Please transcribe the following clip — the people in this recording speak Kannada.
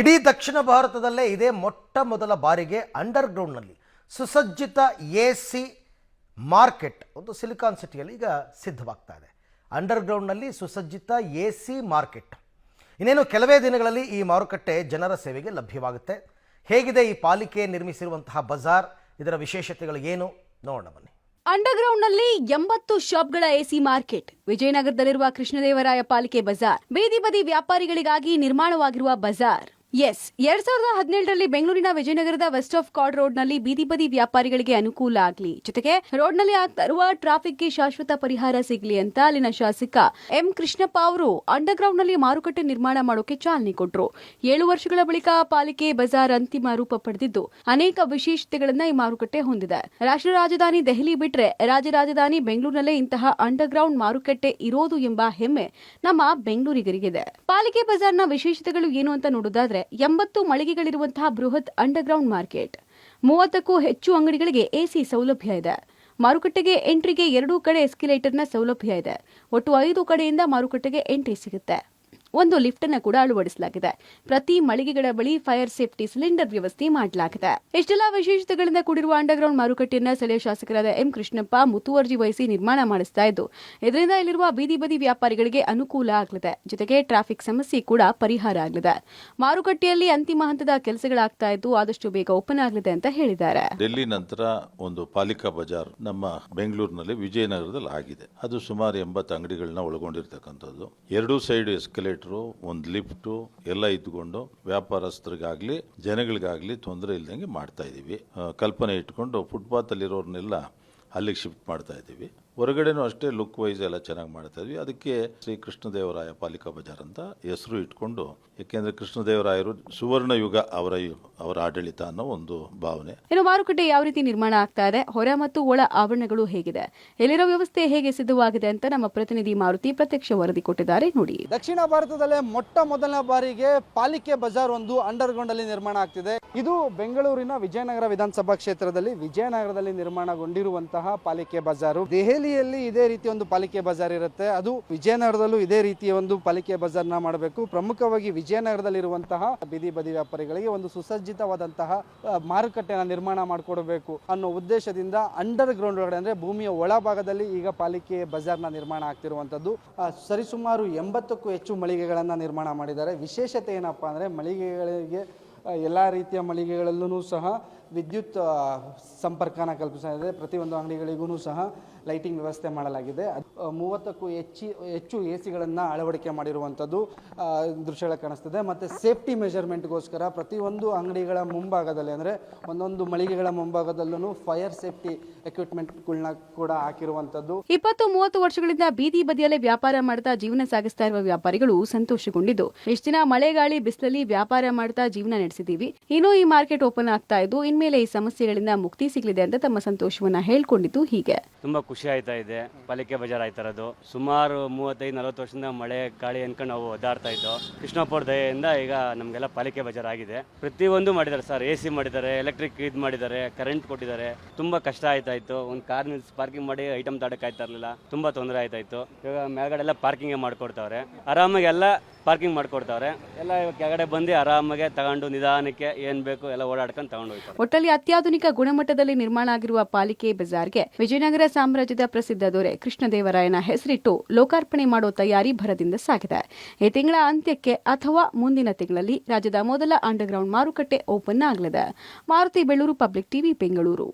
ಇಡೀ ದಕ್ಷಿಣ ಭಾರತದಲ್ಲೇ ಇದೇ ಮೊಟ್ಟ ಮೊದಲ ಬಾರಿಗೆ ಅಂಡರ್ಗ್ರೌಂಡ್ನಲ್ಲಿ ಸುಸಜ್ಜಿತ ಎ ಸಿ ಮಾರ್ಕೆಟ್, ಒಂದು ಸಿಲಿಕಾನ್ ಸಿಟಿಯಲ್ಲಿ ಈಗ ಸಿದ್ಧವಾಗ್ತಾ ಇದೆ. ಅಂಡರ್ಗ್ರೌಂಡ್ನಲ್ಲಿ ಸುಸಜ್ಜಿತ ಎ ಸಿ ಮಾರ್ಕೆಟ್. ಇನ್ನೇನು ಕೆಲವೇ ದಿನಗಳಲ್ಲಿ ಈ ಮಾರುಕಟ್ಟೆ ಜನರ ಸೇವೆಗೆ ಲಭ್ಯವಾಗುತ್ತೆ. ಹೇಗಿದೆ ಈ ಪಾಲಿಕೆ ನಿರ್ಮಿಸಿರುವಂತಹ ಬಜಾರ್? ಇದರ ವಿಶೇಷತೆಗಳು ಏನು? ನೋಡೋಣ ಬನ್ನಿ. ಅಂಡರ್ಗ್ರೌಂಡ್ನಲ್ಲಿ ಎಂಬತ್ತು ಶಾಪ್ಗಳ ಎಸಿ ಮಾರ್ಕೆಟ್, ವಿಜಯನಗರದಲ್ಲಿರುವ ಕೃಷ್ಣದೇವರಾಯ ಪಾಲಿಕೆ ಬಜಾರ್, ಬೀದಿ ಬದಿ ವ್ಯಾಪಾರಿಗಳಿಗಾಗಿ ನಿರ್ಮಾಣವಾಗಿರುವ ಬಜಾರ್. ಎಸ್ ಎರಡ್ ಸಾವಿರದ ಹದಿನೇಳರಲ್ಲಿ ಬೆಂಗಳೂರಿನ ವಿಜಯನಗರದ ವೆಸ್ಟ್ ಆಫ್ ಕಾರ್ಡ್ ರೋಡ್ನಲ್ಲಿ ಬೀದಿ ಬದಿ ವ್ಯಾಪಾರಿಗಳಿಗೆ ಅನುಕೂಲ ಆಗಲಿ. ಜೊತೆಗೆ ರೋಡ್ನಲ್ಲಿ ಆಗ್ತಾ ಟ್ರಾಫಿಕ್ಗೆ ಶಾಶ್ವತ ಪರಿಹಾರ ಸಿಗಲಿ ಅಂತ ಅಲ್ಲಿನ ಶಾಸಕ ಎಂ ಕೃಷ್ಣಪ್ಪ ಅವರು ಅಂಡರ್ಗ್ರೌಂಡ್ನಲ್ಲಿ ಮಾರುಕಟ್ಟೆ ನಿರ್ಮಾಣ ಮಾಡೋಕೆ ಚಾಲನೆ ಕೊಟ್ಟರು ಏಳು ವರ್ಷಗಳ ಬಳಿಕ ಪಾಲಿಕೆ ಬಜಾರ್ ಅಂತಿಮ ರೂಪ ಪಡೆದಿದ್ದು, ಅನೇಕ ವಿಶೇಷತೆಗಳನ್ನ ಈ ಮಾರುಕಟ್ಟೆ ಹೊಂದಿದೆ. ರಾಷ್ಟ್ರ ರಾಜಧಾನಿ ದೆಹಲಿ ಬಿಟ್ರೆ ರಾಜ್ಯ ರಾಜಧಾನಿ ಬೆಂಗಳೂರಿನಲ್ಲೇ ಇಂತಹ ಅಂಡರ್ಗ್ರೌಂಡ್ ಮಾರುಕಟ್ಟೆ ಇರೋದು ಎಂಬ ಹೆಮ್ಮೆ ನಮ್ಮ ಬೆಂಗಳೂರಿಗರಿಗಿದೆ. ಪಾಲಿಕೆ ಬಜಾರ್ನ ವಿಶೇಷತೆಗಳು ಏನು ಅಂತ ನೋಡೋದಾದ್ರೆ ಎಂಬತ್ತು ಮಳಿಗೆಗಳಿರುವಂತಹ ಬೃಹತ್ ಅಂಡರ್ಗ್ರೌಂಡ್ ಮಾರ್ಕೆಟ್. ಮೂವತ್ತಕ್ಕೂ ಹೆಚ್ಚು ಅಂಗಡಿಗಳಿಗೆ ಎಸಿ ಸೌಲಭ್ಯ ಇದೆ. ಮಾರುಕಟ್ಟೆಗೆ ಎಂಟ್ರಿಗೆ ಎರಡೂ ಕಡೆ ಎಸ್ಕಿಲೇಟರ್ನ ಸೌಲಭ್ಯ ಇದೆ. ಒಟ್ಟು ಐದು ಕಡೆಯಿಂದ ಮಾರುಕಟ್ಟೆಗೆ ಎಂಟ್ರಿ ಸಿಗುತ್ತೆ. ಒಂದು ಲಿಫ್ಟ್ ಅನ್ನು ಕೂಡ ಅಳವಡಿಸಲಾಗಿದೆ. ಪ್ರತಿ ಮಳಿಗೆಗಳ ಬಳಿ ಫೈರ್ ಸೇಫ್ಟಿ ಸಿಲಿಂಡರ್ ವ್ಯವಸ್ಥೆ ಮಾಡಲಾಗಿದೆ. ಇಷ್ಟೆಲ್ಲಾ ವಿಶೇಷತೆಗಳಿಂದ ಕೂಡಿರುವ ಅಂಡರ್ಗ್ರೌಂಡ್ ಮಾರುಕಟ್ಟೆಯನ್ನ ಸ್ಥಳೀಯ ಶಾಸಕರಾದ ಎಂ ಕೃಷ್ಣಪ್ಪ ಮುತುವರ್ಜಿ ವಹಿಸಿ ನಿರ್ಮಾಣ ಮಾಡಿಸ್ತಾ ಇದ್ದು, ಇದರಿಂದ ಇಲ್ಲಿರುವ ಬೀದಿ ಬದಿ ವ್ಯಾಪಾರಿಗಳಿಗೆ ಅನುಕೂಲ ಆಗಲಿದೆ. ಜೊತೆಗೆ ಟ್ರಾಫಿಕ್ ಸಮಸ್ಯೆ ಕೂಡ ಪರಿಹಾರ ಆಗಲಿದೆ. ಮಾರುಕಟ್ಟೆಯಲ್ಲಿ ಅಂತಿಮ ಹಂತದ ಕೆಲಸಗಳಾಗ್ತಾ ಇದ್ದು, ಆದಷ್ಟು ಬೇಗ ಓಪನ್ ಆಗಲಿದೆ ಅಂತ ಹೇಳಿದ್ದಾರೆ. ಡೆಲ್ಲಿ ನಂತರ ಒಂದು ಪಾಲಿಕಾ ಬಜಾರ್ ನಮ್ಮ ಬೆಂಗಳೂರಿನಲ್ಲಿ ವಿಜಯನಗರದಲ್ಲಿ ಆಗಿದೆ ಅದು ಸುಮಾರು ಎಂಬತ್ತು ಅಂಗಡಿಗಳನ್ನ ಒಳಗೊಂಡಿರ್ತಕ್ಕಂಥದ್ದು. ಎರಡು ಸೈಡ್ ಎಸ್ಕಲೇಟರು ಒಂದು ಲಿಫ್ಟು ಎಲ್ಲ ಇದ್ಕೊಂಡು ವ್ಯಾಪಾರಸ್ಥರಿಗಾಗಲಿ, ಜನಗಳಿಗಾಗ್ಲಿ ತೊಂದರೆ ಇಲ್ದಂಗೆ ಮಾಡ್ತಾ ಇದ್ದೀವಿ ಕಲ್ಪನೆ ಇಟ್ಕೊಂಡು ಫುಟ್ಪಾತಲ್ಲಿರೋರ್ನೆಲ್ಲ ಅಲ್ಲಿಗೆ ಶಿಫ್ಟ್ ಮಾಡ್ತಾ ಇದ್ದೀವಿ ಹೊರಗಡೆನೂ ಅಷ್ಟೇ ಲುಕ್ ವೈಸ್ ಎಲ್ಲ ಚೆನ್ನಾಗಿ ಮಾಡ್ತಾ ಇದ್ವಿ. ಅದಕ್ಕೆ ಶ್ರೀ ಕೃಷ್ಣದೇವರಾಯ ಪಾಲಿಕಾ ಬಜಾರ್ ಅಂತ ಹೆಸರು ಇಟ್ಕೊಂಡು ಯಾಕೆಂದ್ರೆ ಕೃಷ್ಣದೇವರಾಯರು ಸುವರ್ಣ ಯುಗ ಅವರ ಅವರ ಆಡಳಿತ ಅನ್ನೋ ಒಂದು ಭಾವನೆ. ಇನ್ನು ಮಾರುಕಟ್ಟೆ ಯಾವ ರೀತಿ ನಿರ್ಮಾಣ ಆಗ್ತಾ ಇದೆ ಹೊರ ಮತ್ತು ಒಳ ಆವರಣಗಳು ಹೇಗಿದೆ ಎಲ್ಲಿರೋ ವ್ಯವಸ್ಥೆ ಹೇಗೆ ಸಿದ್ಧವಾಗಿದೆ ಅಂತ ನಮ್ಮ ಪ್ರತಿನಿಧಿ ಮಾರುತಿ ಪ್ರತ್ಯಕ್ಷ ವರದಿ ಕೊಟ್ಟಿದ್ದಾರೆ. ನೋಡಿ. ದಕ್ಷಿಣ ಭಾರತದಲ್ಲೇ ಮೊಟ್ಟ ಮೊದಲ ಬಾರಿಗೆ ಪಾಲಿಕೆ ಬಜಾರ್ ಒಂದು ಅಂಡರ್ಗ್ರೌಂಡ್ ಅಲ್ಲಿ ನಿರ್ಮಾಣ ಆಗ್ತಿದೆ. ಇದು ಬೆಂಗಳೂರಿನ ವಿಜಯನಗರ ವಿಧಾನಸಭಾ ಕ್ಷೇತ್ರದಲ್ಲಿ ವಿಜಯನಗರದಲ್ಲಿ ನಿರ್ಮಾಣಗೊಂಡಿರುವಂತಹ ಪಾಲಿಕೆ ಬಜಾರು. ದೆಹಲಿಯಲ್ಲಿ ಇದೇ ರೀತಿಯ ಒಂದು ಪಾಲಿಕೆ ಬಜಾರ್ ಇರುತ್ತೆ. ಅದು ವಿಜಯನಗರದಲ್ಲೂ ಇದೇ ರೀತಿಯ ಒಂದು ಪಾಲಿಕೆ ಬಜಾರ್ನ ಮಾಡಬೇಕು. ಪ್ರಮುಖವಾಗಿ ವಿಜಯನಗರದಲ್ಲಿರುವಂತಹ ಬೀದಿ ಬದಿ ವ್ಯಾಪಾರಿಗಳಿಗೆ ಒಂದು ಸುಸಜ್ಜಿತವಾದಂತಹ ಮಾರುಕಟ್ಟೆನ ನಿರ್ಮಾಣ ಮಾಡಿಕೊಡಬೇಕು ಅನ್ನೋ ಉದ್ದೇಶದಿಂದ ಅಂಡರ್ ಗ್ರೌಂಡ್ ಒಳಗಡೆ ಅಂದ್ರೆ ಭೂಮಿಯ ಒಳಭಾಗದಲ್ಲಿ ಈಗ ಪಾಲಿಕೆ ಬಜಾರ್ನ ನಿರ್ಮಾಣ ಆಗ್ತಿರುವಂಥದ್ದು. ಆ, ಸರಿಸುಮಾರು ಎಂಬತ್ತಕ್ಕೂ ಹೆಚ್ಚು ಮಳಿಗೆಗಳನ್ನು ನಿರ್ಮಾಣ ಮಾಡಿದ್ದಾರೆ. ವಿಶೇಷತೆ ಏನಪ್ಪಾ ಅಂದರೆ ಮಳಿಗೆಗಳಿಗೆ ಎಲ್ಲ ರೀತಿಯ ಮಳಿಗೆಗಳಲ್ಲೂ ಸಹ ವಿದ್ಯುತ್ ಸಂಪರ್ಕನ ಸಂಪರ್ಕನ ಇದೆ. ಪ್ರತಿಯೊಂದು ಅಂಗಡಿಗಳಿಗೂ ಸಹ ಲೈಟಿಂಗ್ ವ್ಯವಸ್ಥೆ ಮಾಡಲಾಗಿದೆ. ಮೂವತ್ತಕ್ಕೂ ಹೆಚ್ಚಿ ಹೆಚ್ಚು ಎ ಸಿಗಳನ್ನು ಅಳವಡಿಕೆ ಮಾಡಿರುವಂಥದ್ದು ದೃಶ್ಯಗಳು ಕಾಣಿಸ್ತದೆ. ಮತ್ತು ಸೇಫ್ಟಿ ಮೆಜರ್ಮೆಂಟ್ಗೋಸ್ಕರ ಪ್ರತಿಯೊಂದು ಅಂಗಡಿಗಳ ಮುಂಭಾಗದಲ್ಲಿ ಅಂದರೆ ಒಂದೊಂದು ಮಳಿಗೆಗಳ ಮುಂಭಾಗದಲ್ಲೂ ಫೈರ್ ಸೇಫ್ಟಿ ಎಕ್ವಿಪ್ಮೆಂಟ್ಗಳನ್ನ ಕೂಡ ಹಾಕಿರುವಂಥದ್ದು. ಇಪ್ಪತ್ತು ಮೂವತ್ತು ವರ್ಷಗಳಿಂದ ಬೀದಿ ಬದಿಯಲ್ಲೇ ವ್ಯಾಪಾರ ಮಾಡ್ತಾ ಜೀವನ ಸಾಗಿಸ್ತಾ ಇರುವ ವ್ಯಾಪಾರಿಗಳು ಸಂತೋಷಗೊಂಡಿದ್ದು. ಇಷ್ಟು ದಿನ ಮಳೆಗಾಳಿ ಬಿಸಿಲಲ್ಲಿ ವ್ಯಾಪಾರ ಮಾಡ್ತಾ ಜೀವನ ನಡೆಸಿದೀವಿ ಇನ್ನು ಈ ಮಾರ್ಕೆಟ್ ಓಪನ್ ಆಗ್ತಾ ಇದ್ದು ಇನ್ಮೇಲೆ ಈ ಸಮಸ್ಯೆಗಳಿಂದ ಮುಕ್ತಿ ಸಿಗಲಿದೆ ಅಂತ ತಮ್ಮ ಸಂತೋಷವನ್ನ ಹೇಳ್ಕೊಂಡಿದ್ದು ಹೀಗೆ. ತುಂಬ ಖುಷಿ ಆಯ್ತಾ ಇದೆ. ಪಾಲಿಕೆ ಬಜಾರ್ ಆಯ್ತಾ ಇರೋದು ಸುಮಾರು ಮೂವತ್ತೈದು, ನಲವತ್ತು ವರ್ಷದಿಂದ ಮಳೆ, ಗಾಳಿ ಅನ್ಕೊಂಡು ನಾವು ಒದ್ದಾಡ್ತಾ ಇದ್ದೋ ಕೃಷ್ಣಪ್ಪವ್ರ ದಯೆಯಿಂದ ಈಗ ನಮಗೆಲ್ಲ ಪಾಲಿಕೆ ಬಜಾರ್ ಆಗಿದೆ. ಪ್ರತಿಯೊಂದು ಮಾಡಿದ್ದಾರೆ ಸರ್. ಎ ಸಿ ಮಾಡಿದ್ದಾರೆ, ಎಲೆಕ್ಟ್ರಿಕ್ ಇದು ಮಾಡಿದ್ದಾರೆ, ಕರೆಂಟ್ ಕೊಟ್ಟಿದ್ದಾರೆ. ತುಂಬ ಕಷ್ಟ ಆಯ್ತಾ ಇತ್ತು ಒಂದು ಕಾರ್ ನಿಲ್ಸಿ ಪಾರ್ಕಿಂಗ್ ಮಾಡಿ ಐಟಮ್ ತಾಡಕ್ಕೆ ಆಯ್ತಾ ಇರಲಿಲ್ಲ. ತುಂಬ ತೊಂದರೆ ಆಯ್ತಾ ಇತ್ತು ಇವಾಗ ಮೇಲ್ಗಡೆ ಎಲ್ಲ ಪಾರ್ಕಿಂಗೇ ಮಾಡ್ಕೊಡ್ತಾವ್ರೆ. ಆರಾಮಾಗಿ ಎಲ್ಲ ಪಾರ್ಕಿಂಗ್ ಮಾಡ್ಕೊಡ್ತಾವ್ರೆ. ಎಲ್ಲ ಕೆಳಗಡೆ ಬಂದು ಆರಾಮಾಗೆ ತಗೊಂಡು ನಿಧಾನಕ್ಕೆ ಏನು ಬೇಕು ಎಲ್ಲ ಓಡಾಡ್ಕೊಂಡು ತಗೊಂಡು ಹೋಗ್ತಾರೆ. ಒಟ್ಟಲ್ಲಿ ಅತ್ಯಾಧುನಿಕ ಗುಣಮಟ್ಟದಲ್ಲಿ ನಿರ್ಮಾಣ ಆಗಿರುವ ಪಾಲಿಕೆ ಬಜಾರ್ಗೆ ವಿಜಯನಗರ ಸಾಮ್ರಾಜ್ಯದ ಪ್ರಸಿದ್ಧ ದೊರೆ ಕೃಷ್ಣದೇವರಾಯನ ಹೆಸರಿಟ್ಟು ಲೋಕಾರ್ಪಣೆ ಮಾಡೋ ತಯಾರಿ ಭರದಿಂದ ಸಾಗಿದೆ. ಈ ತಿಂಗಳ ಅಂತ್ಯಕ್ಕೆ ಅಥವಾ ಮುಂದಿನ ತಿಂಗಳಲ್ಲಿ ರಾಜ್ಯದ ಮೊದಲ ಅಂಡರ್ಗ್ರೌಂಡ್ ಮಾರುಕಟ್ಟೆ ಓಪನ್ ಆಗಲಿದೆ. Maruti Belluru public TV, Bengaluru.